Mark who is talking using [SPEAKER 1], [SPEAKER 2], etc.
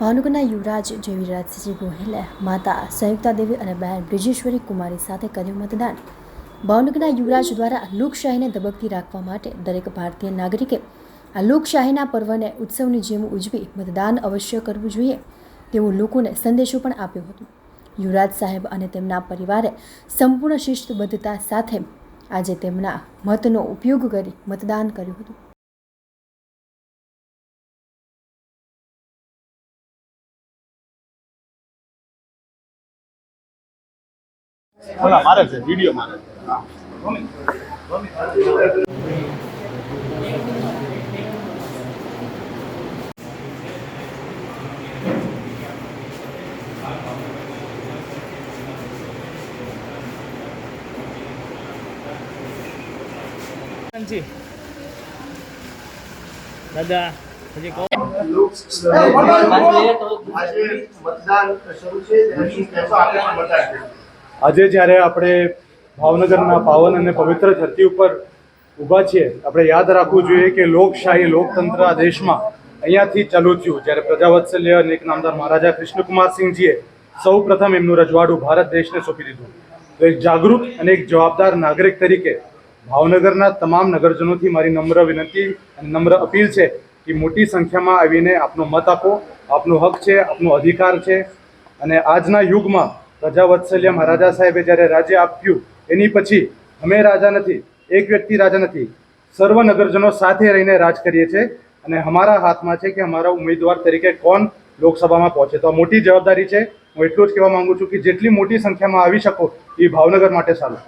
[SPEAKER 1] ભાવનગરના યુવરાજ જયવિરાજસિંહ ગોહિલે માતા સંયુક્તા દેવી અને બહેન બ્રિજેશ્વરી કુમારી સાથે કર્યું મતદાન. ભાવનગરના યુવરાજ દ્વારા લોકશાહીને ધબકતી રાખવા માટે દરેક ભારતીય નાગરિકે આ લોકશાહીના પર્વને ઉત્સવની જેમ ઉજવી મતદાન અવશ્ય કરવું જોઈએ તેવો લોકોને સંદેશો પણ આપ્યો હતો. યુવરાજ સાહેબ અને તેમના પરિવારે સંપૂર્ણ શિસ્તબદ્ધતા સાથે આજે તેમના મતનો ઉપયોગ કરી મતદાન કર્યું હતું.
[SPEAKER 2] ઓલા મારે છે વીડિયો મારે છે.
[SPEAKER 3] દાદા હજી કહો.
[SPEAKER 2] મતદાન શરૂ છે
[SPEAKER 4] આજે જ્યારે આપણે ભાવનગરના પાવન અને પવિત્ર ધરતી ઉપર ઊભા છીએ, આપણે યાદ રાખવું જોઈએ કે લોકશાહી, લોકતંત્ર આ દેશમાં અહીંયાથી ચાલુ થયું. જ્યારે પ્રજાવત્સલ્ય અને એક નામદાર મહારાજા કૃષ્ણકુમારસિંહજીએ સૌ પ્રથમ એમનું રજવાડું ભારત દેશને સોંપી દીધું. તો એક જાગૃત અને એક જવાબદાર નાગરિક તરીકે ભાવનગરના તમામ નગરજનોથી મારી નમ્ર વિનંતી અને નમ્ર અપીલ છે કે મોટી સંખ્યામાં આવીને આપનો મત આપો. આપનો હક છે, આપનો અધિકાર છે. અને આજના યુગમાં પ્રજાવત્સલ્ય મહારાજા સાહેબે જ્યારે રાજ્ય આપ્યું, એની પછી અમે રાજા નથી, એક વ્યક્તિ રાજા નથી. સર્વ નગરજનો સાથે રહીને રાજ કરીએ છીએ અને અમારા હાથમાં છે કે અમારા ઉમેદવાર તરીકે કોણ લોકસભામાં પહોંચે. તો આ મોટી જવાબદારી છે. હું એટલું જ કહેવા માંગુ છું કે જેટલી મોટી સંખ્યામાં આવી શકો એ ભાવનગર માટે સારું